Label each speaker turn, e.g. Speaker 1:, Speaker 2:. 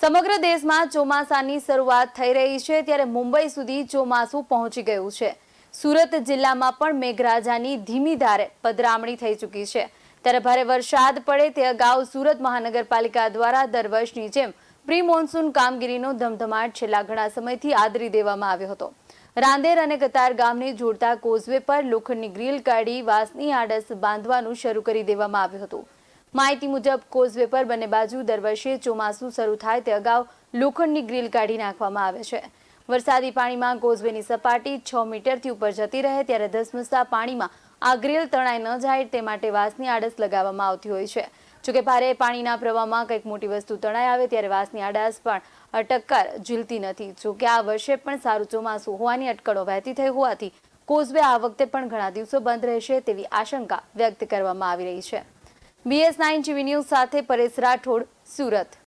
Speaker 1: સમગ્ર દેશમાં ચોમાસાની શરૂઆત થઈ રહી છે, ત્યારે મુંબઈ સુધી ચોમાસું પહોંચી ગયું છે. સુરત જિલ્લામાં પણ મેઘરાજાની ધીમી ધારે પધરામણી થઈ ચૂકી છે. ત્યારે ભારે વરસાદ પડે તે અગાઉ સુરત મહાનગરપાલિકા દ્વારા દર વર્ષની જેમ પ્રી મોન્સૂન કામગીરીનો ધમધમાટ છેલ્લા ઘણા સમયથી આદરી દેવામાં આવ્યો હતો. રાંદેર અને કતાર ગામને જોડતા કોઝવે પર લોખંડની ગ્રીલ કાઢી વાસની આડસ બાંધવાનું શરૂ કરી દેવામાં આવ્યું હતું. માહિતી મુજબ, કોઝવે પર બંને બાજુ દર વર્ષે ચોમાસું શરૂ થાય તે અગાઉ લોખંડની ગ્રીલ કાઢી નાખવામાં આવે છે. વરસાદી પાણીમાં કોઝવેની સપાટી છ મીટરથી ઉપર જતી રહે ત્યારે ધસમસતા પાણીમાં આ ગ્રીલ તણાઈ ન જાય તે માટે વાંસની આડસ લગાવવામાં આવતી હોય છે. જોકે ભારે પાણીના પ્રવાહમાં કંઈક મોટી વસ્તુ તણાઈ આવે ત્યારે વાંસની આડસ પણ અટક્કર ઝીલતી નથી. જોકે આ વર્ષે પણ સારું ચોમાસું હોવાની અટકળો વહેતી થઈ હોવાથી કોઝવે આ વખતે પણ ઘણા દિવસો બંધ રહેશે તેવી આશંકા વ્યક્ત કરવામાં આવી રહી છે. બીએસ નાઇન ટીવી ન્યૂઝ સાથે પરેશ રાઠોડ સુરત.